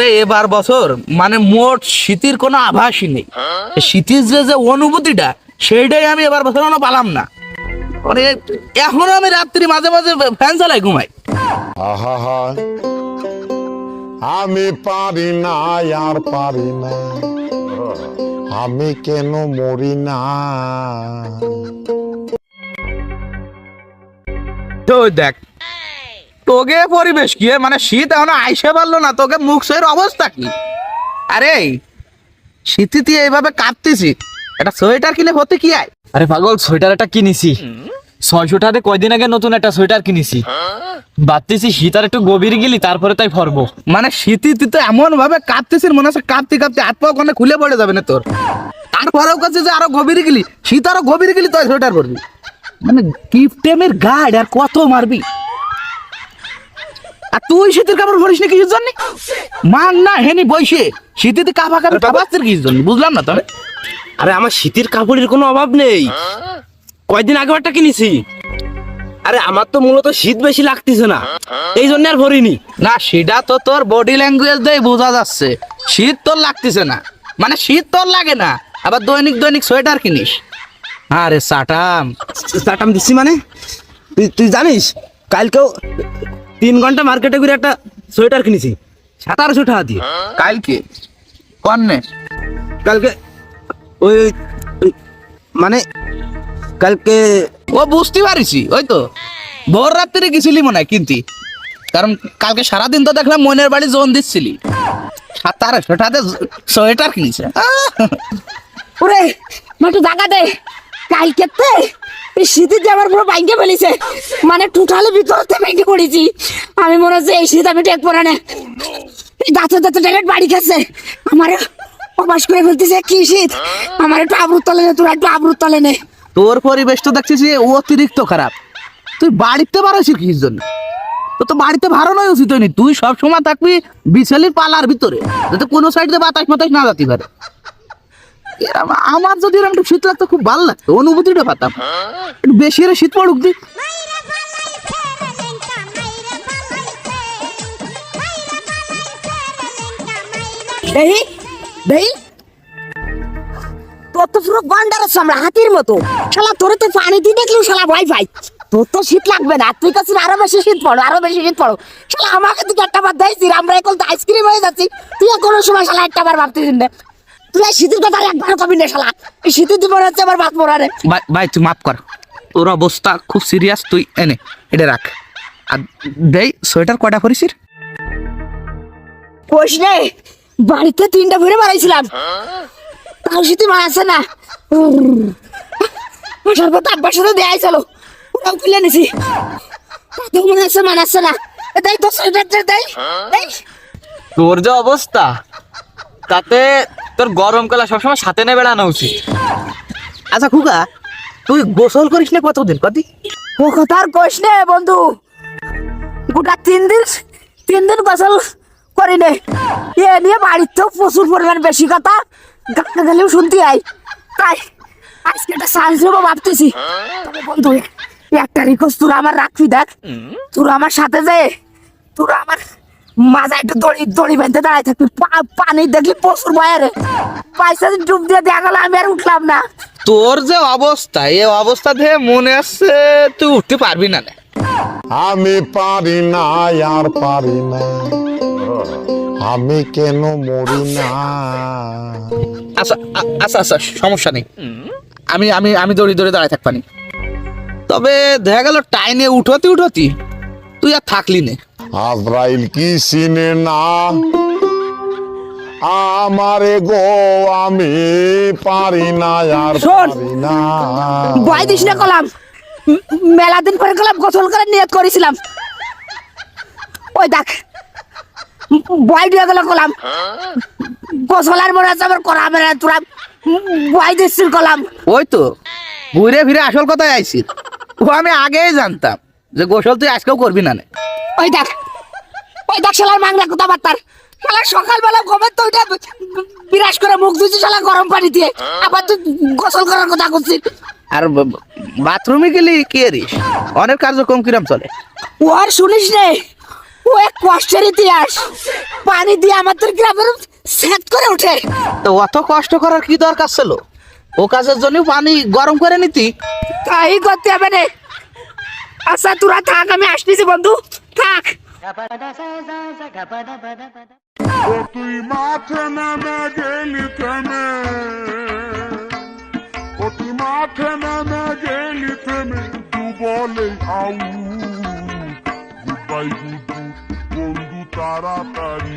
ওরে এবার বছর মানে মোট শীতের কোনো আভাসই নেই। এই শীতের যে যে অনুভূতিটা সেইটাই আমি এবার বছর কোনো পালাম না। ওরে এখনও আমি রাত্রি মাঝে মাঝে ফ্যান চালাই ঘুমাই। আমি পারি না আর পারি না। আমি কেন মরি না? তো দেখ তোকে পরিবেশ কি? মানে শীত এখনও আইসে পারল না তোকে মুখ সইয়ের অবস্থা কি? আরে শীতে তুই এইভাবে কাঁপতেছি একটা সোয়েটার কিনে হতে কি আয়? আরে পাগল সোয়েটার একটা কিনেছি। ছয়শো টাকাতে কয়দিন আগে নতুন একটা সোয়েটার কিনেছি। ভাবতেছি শীত আর একটু গভীর গেলি তারপরে তাই ফরবো। মানে শীতে তুই তো এমন ভাবে কাঁপতেছিস মনে হচ্ছে কাঁপতে কাঁপতে হাত পা ওখানে খুলে পড়ে যাবে না তোর। তারপরেও কাছে যে আরও গভীর গেলি শীত আরও গভীর গেলি তুই সোয়েটার করবি মানে কিপটেমের গার্ড আর কত মারবি? আর তুই শীতের কাপড় পরিস না কিছুর জন্য? মাং না হেনি বইসে। শীতে কাপা কাপড় কাপাচ্ছিস কিছুর জন্য বুঝলাম না তোর আরে আমার শীতের কাপড়ের কোনো অভাব নেই। কয়দিন আগে একটা কিনেছি। আরে আমার তো মূলত শীত বেশি লাগতেছে না। এই জন্য আর ভরিনি না সেটা তো তোর বডি ল্যাঙ্গুয়েজ দিয়ে বোঝা যাচ্ছে। শীত তোর লাগতেছে না। মানে শীত তোর লাগে না। আবার দৈনিক দৈনিক সোয়েটার কিনিস। আরে সাটাম। চাটাম দিচ্ছি মানে? তুই তুই জানিস? কালকেও তিন ঘণ্টা মার্কেটে ঘুরে একটা সোয়েটার কিনেছি। সাতারোশো টাকা দিয়ে। কালকে? কন্নে কালকে ওই ওই- মানে কালকে ও বুঝতে পারিছি ওই তো। ভোর রাত্রে গেছিলি মনে হয় কিনতি। কারণ কালকে সারাদিন তো দেখলাম মনের বাড়ি জোন দিচ্ছিলি। সাতারে সেটাতে সোয়েটার কিনিছে। ওরে একটু জায়গা দে। কালকে তে মানে একটু তোর পরিবেশ তো দেখছিস অতিরিক্ত খারাপ। তুই বাড়িতে বাড়াইছিস কিস জন্য? তো তো বাড়িতে ভালো নয় উচিত হয়নি। তুই সবসময় থাকবি বিছালির পালার ভিতরে। যাতে কোনো সাইড বাতাস মাতাস না যাতে পারে। আমার যদি এরকম একটু শীত লাগতো, খুব ভালো লাগতো। অনুভূতিটা পাতাম। একটু বেশি এর শীত পড়ুক দি। তোর তো পুরো মতো। শালা, তোর তো পানি শালা তোর তো শীত লাগবে না। তুই আরও বেশি শীত পড়ো, আরও বেশি শীত পড়ো। শালা, আমাকে তুই একটা বার দিয়েছি আমরা আইসক্রিম হয়ে যাচ্ছি। তুই কোনো সময় শালা একটা বার ভাবতেছিস না। তুই আর শীতের কথা আর কবি না শালা। এই শীতের দিন হচ্ছে আমার ভাত পড়া রে ভাই ভাই তুই মাফ কর। তোর অবস্থা খুব সিরিয়াস তুই এনে এটা রাখ। আর দেই সোয়েটার কয়টা নে বাড়িতে তিনটা ভরে বাড়াইছিলাম তাও শীতে মারাচ্ছে না। আসার পর তার সাথে দেয়াই চলো ওরাও খুলে নিছি। তাতেও মনে হচ্ছে মানাচ্ছে না। দেই তো সোয়েটারটা দেই। দেই। তোর যে অবস্থা। তাতে তোর গরমকালে সবসময় সাথে নিয়ে বেড়ানো উচিত। আচ্ছা খুকা তুই গোসল করিস না কতদিন? কদি? ও কথা আর কোষ নে বন্ধু। গোটা তিন দিন তিন দিন গোসল করি নে। এ নিয়ে বাড়িতেও প্রচুর পরিমাণ বেশি কথা। গানে গেলেও শুনতে আই তাই আজকে একটা সান্স নেব ভাবতেছি। তবে বন্ধু একটা রিকোয়েস্ট তোরা আমার রাখবি দেখ। তোরা আমার সাথে যে তোরা আমার মাঝে একটু দড়ি দড়ি বেঁধে দাঁড়ায় থাকবি। পানি দেখলি প্রচুর ভয়ারে। পয়সা ডুব দিয়ে দেখা আমি আর উঠলাম না। তোর যে অবস্থা এই অবস্থা দেখে মনে আসছে তুই উঠতে পারবি না আমি পারি না আর পারি না। আমি কেন মরি না? আচ্ছা আচ্ছা আচ্ছা সমস্যা নেই। আমি আমি আমি দড়ি দড়ি দাঁড়ায় থাকবানি। তবে দেখা গেল টাইনে উঠতি উঠতি তুই আর থাকলি নে। আজরাইল কি চিনে না? আমারে গো আমি পারি না আর পারি না। ভয় দিস না কলাম। মেলা দিন পরে কলাম গোসল করে নিয়ত করেছিলাম। ওই দেখ ভয় দিয়ে গেল কলাম। গোসলার মনে হচ্ছে আমার করা না তোরা ভয় দিচ্ছিস কলাম। ওই তো ঘুরে ফিরে আসল কথায় আইছি। ও আমি আগেই জানতাম যে গোসল তুই আজকেও করবি না নে। ওই দেখ ওই দেখ শালার মাংনা কথা বার্তার শালা সকালবেলা ঘুমের তো ওইটা বিরাজ করে মুখ ধুচ্ছি শালা গরম পানি দিয়ে। আবার তুই গোসল করার কথা করছিস আর বাথরুমে গেলি কি এরিস? অনেক কার্যক্রম কিরম চলে। ও আর শুনিস রে ও এক কষ্টের ইতিহাস। পানি দিয়ে আমাদের গ্রামের সেট করে ওঠে। তো অত কষ্ট করার কি দরকার ছিল? ও কাজের জন্য পানি গরম করে নিতি। তাই করতে হবে না। আচ্ছা তোরা থাক আমি আসতেছি বন্ধু। থাক। তুই মাঠে নেমে গেলি থেমে। ও তুই মাঠে নেমে গেলি থেমে। তু বলে আউ গুডবাই গুডু বন্ধু তাড়াতাড়ি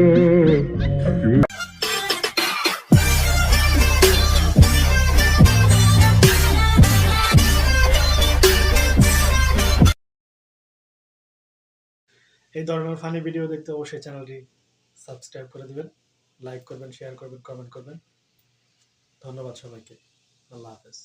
এই ধরনের ফানি ভিডিও দেখতে অবশ্যই চ্যানেলটি সাবস্ক্রাইব করে দিবেন লাইক করবেন শেয়ার করবেন কমেন্ট করবেন। ধন্যবাদ সবাইকে। আল্লাহ হাফেজ।